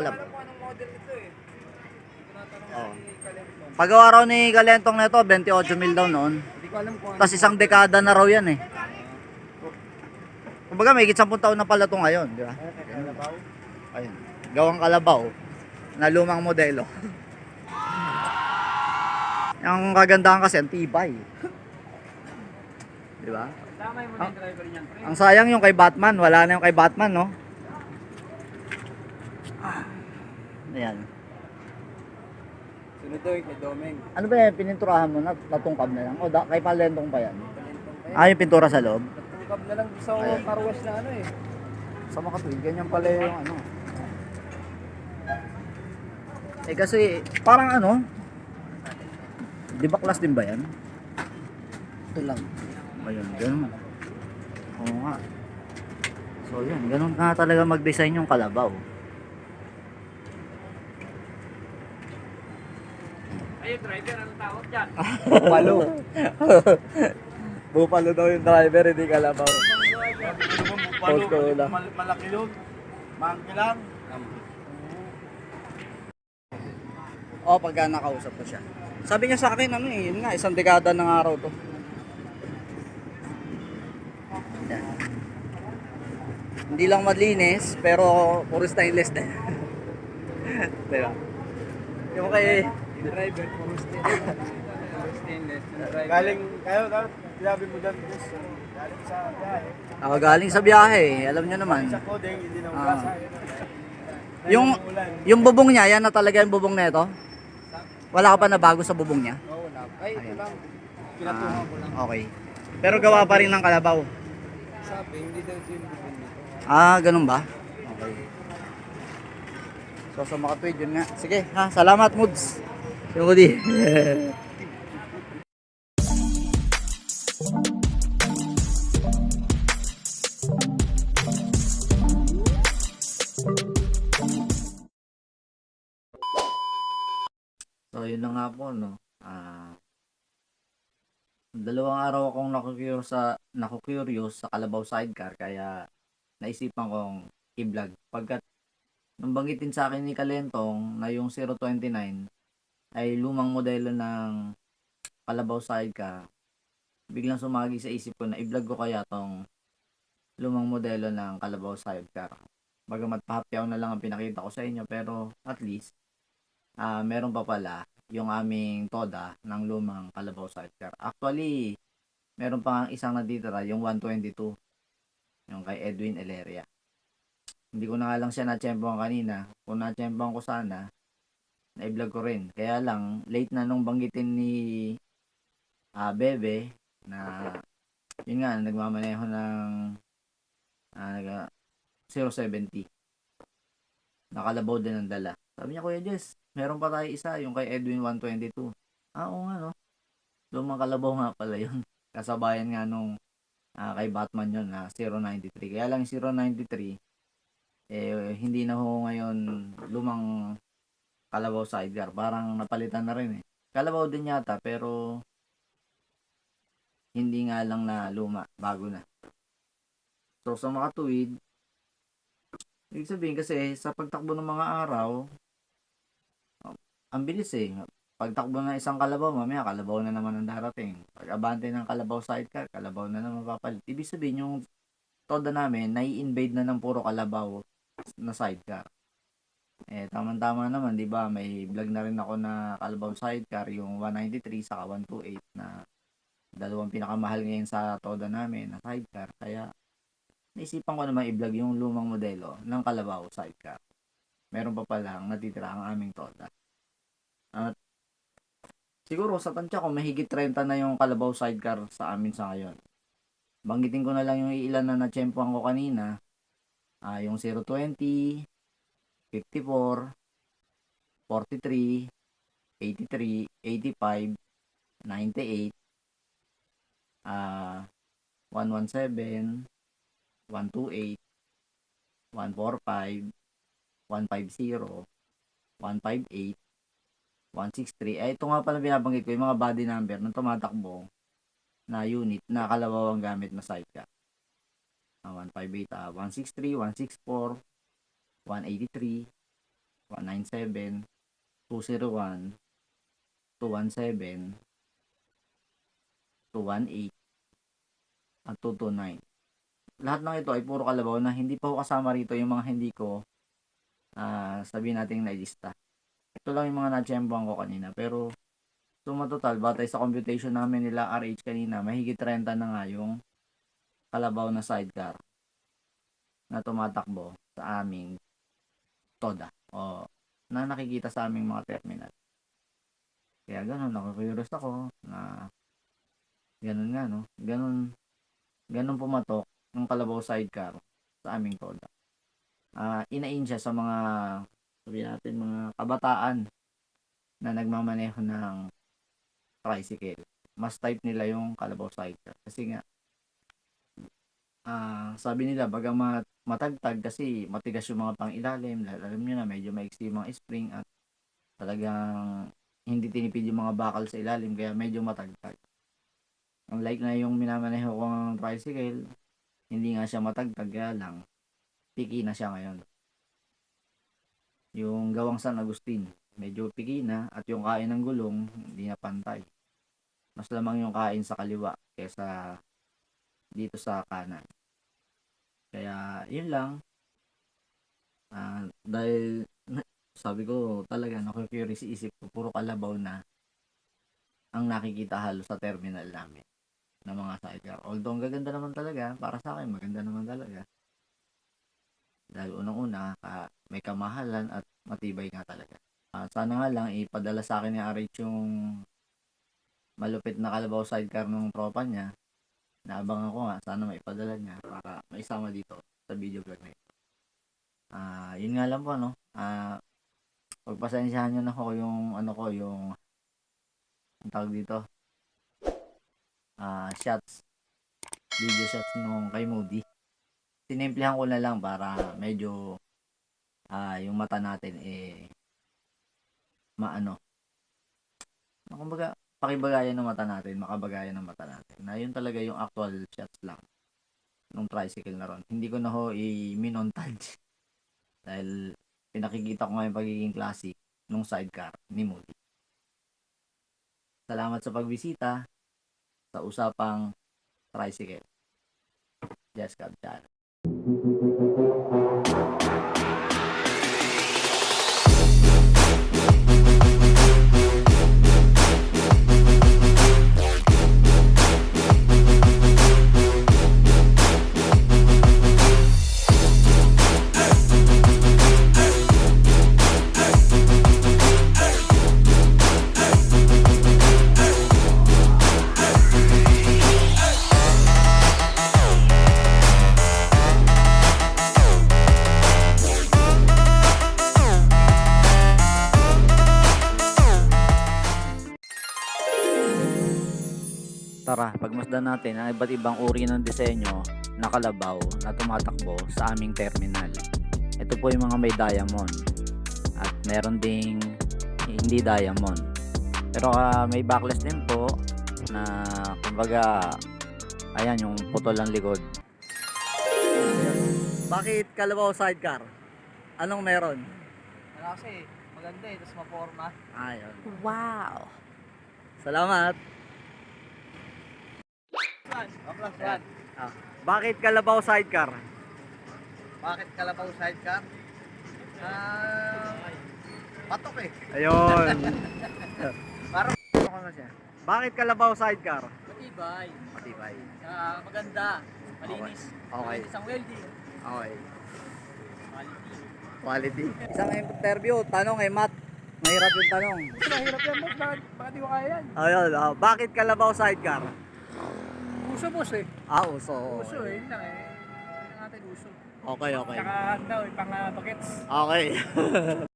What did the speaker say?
Alam. Alam ko anong model ito eh. Kalentong. Pagawa raw ni Galentong nito, 28 mil daw noon. Hindi ko alam kung ano. Tapos isang dekada na raw yan eh. Kumbaga may higit 10 taon na pala ito ngayon, di ba? Ayun. Gawang kalabaw na lumang modelo. Ang kagandahan kasi, ang tibay. Di ba? Damay mo na yung driver niyan, pre. Ang sayang yung kay Batman, wala na yung kay Batman, no? Ayan. Sunod daw kay Domeng. Ano ba yan, pininturahan mo na, natungkab na lang? O, da, kay Palentong pa yan? Kalentong pa yan. Ah, yung pintura sa loob? Natungkab na lang sa Ayan. carwash na ano eh. Sa makatuwid, ganyan pala yung ano. Eh kasi, parang ano, di ba class din ba yan? Ito lang. Ayun, ganun. Oo nga. So yun, ganun nga talaga mag-design yung kalabaw. Ay, driver, anong tawag dyan? Bupalo. Bupalo daw yung driver, hindi kalabaw. Post ko lang. malaki yun. Mangki lang. Oo, pagka nakausap ko siya. Sabi niya sa akin, ano eh, yun nga, isang dekada ng araw to. Yan. Hindi lang malinis, pero puro stainless din. diba? Yung kay... Driver, puro stainless. Stainless. Yung driver. Galing, kayo, dapat sinabi mo dyan, Chris, galing sa biyahe. Ako galing sa biyahe, alam niyo naman. Sa coding, hindi na Ah. umasa. Yung, yung bubong niya, yan na talaga yung bubong na ito? Wala ka pa na bago sa bubong niya? Oo, wala. Ay, ito lang. Pinatungan ko lang. Ah, okay. Pero gawa pa rin ng kalabaw. Sabi, hindi daw ito yung bubong nito. Ah, ganun ba? Okay. So, sa mga tweet, yun nga. Sige, ha, salamat, Moods. Yung kudi. so, na nga po, no. Ah, dalawang araw akong nakukurious sa nakukurious sa Kalabaw Sidecar kaya naisipan kong i-vlog. Pagkat nung banggitin sa akin ni Kalentong na yung 029 ay lumang modelo ng Kalabaw Sidecar biglang sumagi sa isip ko na i-vlog ko kaya tong lumang modelo ng Kalabaw Sidecar. Bagamat pahapyaw na lang ang pinakita ko sa inyo pero at least ah meron pa pala yung aming Toda ng lumang Kalabaw Sidecar. Actually, meron pa nga isang natitira, yung 122. Yung kay Edwin Eleria. Hindi ko na nga lang siya na-tsempohan kanina. Kung na-tsempohan ko sana, na-vlog ko rin. Kaya lang, late na nung banggitin ni ah, Bebe na yun nga, nagmamaneho ng ah, naga- 070. Nakalabaw din ang dala. Sabi niya, Kuya Jess, meron pa tayo isa, yung kay Edwin 122. Ah, oo nga, no? Lumang kalabaw nga pala yun. Kasabayan nga nung ah, kay Batman yun na 093. Kaya lang yung 093, eh, hindi na ho ngayon lumang kalabaw sidecar. Parang napalitan na rin eh. Kalabaw din yata, pero hindi nga lang na luma, bago na. So, sa mga tuwid, ibig sabihin kasi sa pagtakbo ng mga araw, ang bilis eh. Pagtakbo ng isang kalabaw, mamaya kalabaw na naman ang darating. Pag abante ng kalabaw sidecar, kalabaw na naman papalit. Ibig sabihin yung toda namin, nai-invade na ng puro kalabaw na sidecar. Eh, tama-tama naman, di ba? May vlog na rin ako na kalabaw sidecar, yung 193 saka 128 na dalawang pinakamahal ngayon sa toda namin na sidecar. Kaya, naisipan ko naman i-vlog yung lumang modelo ng kalabaw sidecar. Meron pa palang natitira ang aming toda. At siguro sa tansya ko mahigit 30 na yung kalabaw sidecar sa amin sa ngayon. Banggitin ko na lang yung ilan na natsyempohan ko kanina. Ah, yung 020, 54, 43, 83, 85, 98, ah 117, 128, 145, 150, 158, 163. Eh, ito nga pala binabanggit ko, yung mga body number ng tumatakbo na unit na kalabaw ang gamit na sidecar. Ah, 158, ah, 163, 164, 183, 197, 201, 217, 218, at 229. Lahat ng ito ay puro kalabaw na hindi pa ko kasama rito yung mga hindi ko ah sabihin natin nailista. Ito lang yung mga natsyempohan ko kanina. Pero suma total, batay sa computation namin nila RH kanina, mahigit 30 na nga yung kalabaw na sidecar na tumatakbo sa aming TODA o na nakikita sa aming mga terminal. Kaya ganun, nakakurious ako na ganun nga, no? Ganun, ganun pumatok ng kalabaw sidecar sa aming TODA. Ah, inain siya sa mga, sabihin natin, mga kabataan na nagmamaneho ng tricycle. Mas type nila yung kalabaw sidecar. Kasi nga, ah sabi nila, baga mat- matagtag kasi matigas yung mga pangilalim. Alam nyo na, medyo maiksi yung mga spring at talagang hindi tinipid yung mga bakal sa ilalim kaya medyo matagtag. Unlike na yung minamaneho ko ng tricycle, hindi nga siya matagtag kaya lang piki na siya ngayon. Yung gawang San Agustin, medyo piki na at yung kain ng gulong hindi na pantay. Mas lamang yung kain sa kaliwa kesa dito sa kanan. Kaya yun lang. Ah, dahil sabi ko talaga naku-curious isip ko puro kalabaw na ang nakikita halos sa terminal namin ng mga sidecar. Although ang gaganda naman talaga, para sa akin maganda naman talaga. Dahil unang-una, ah, may kamahalan at matibay nga talaga. Ah, sana nga lang ipadala sa akin ni RH yung malupit na kalabaw sidecar ng tropa niya. Naabangan ko nga, sana maipadala niya para maisama dito sa video vlog na ito. Ah, yun nga lang po no. Ah, pagpasensyahan niyo na ko yung ano ko, yung ang tawag dito. Ah, shots. Video shots nung kay Moody. Sinimplihan ko na lang para medyo ah yung mata natin eh maano. Kumbaga, pakibagayan ng mata natin, makabagayan ng mata natin. Na yun talaga yung actual shots lang nung tricycle na ron. Hindi ko na ho i-minontage dahil pinakikita ko nga pagiging classic nung sidecar ni Moody. Salamat sa pagbisita sa usapang tricycle. Jess Cabchar. Tara, pagmasdan natin ang iba't ibang uri ng disenyo na kalabaw na tumatakbo sa aming terminal. Ito po yung mga may diamond at meron ding hindi diamond. Pero ah, may backless din po na kumbaga ayan yung putol ng likod. Bakit kalabaw sidecar? Anong meron? Ano kasi, maganda eh, tapos maporma. Ayun. Wow. Salamat. Ah, bakit kalabaw sidecar? Bakit kalabaw sidecar? Ah, patok eh. Ayun. Parang Ano na siya? Bakit kalabaw sidecar? matibay. Matibay. Ah, maganda. Malinis. Okay. Malinis ang welding. Okay. Quality. Quality. Isang interview, tanong eh, Matt. Mahirap yung tanong. Mahirap yan. Bakit, bakit di ko kaya yan? Ayun, ah, bakit kalabaw sidecar? Uso, boss eh. Ah, uso. Uso eh, yun lang eh. Yun natin uso. Okay, okay. Tsaka ano, eh, pang uh, bagets. Okay.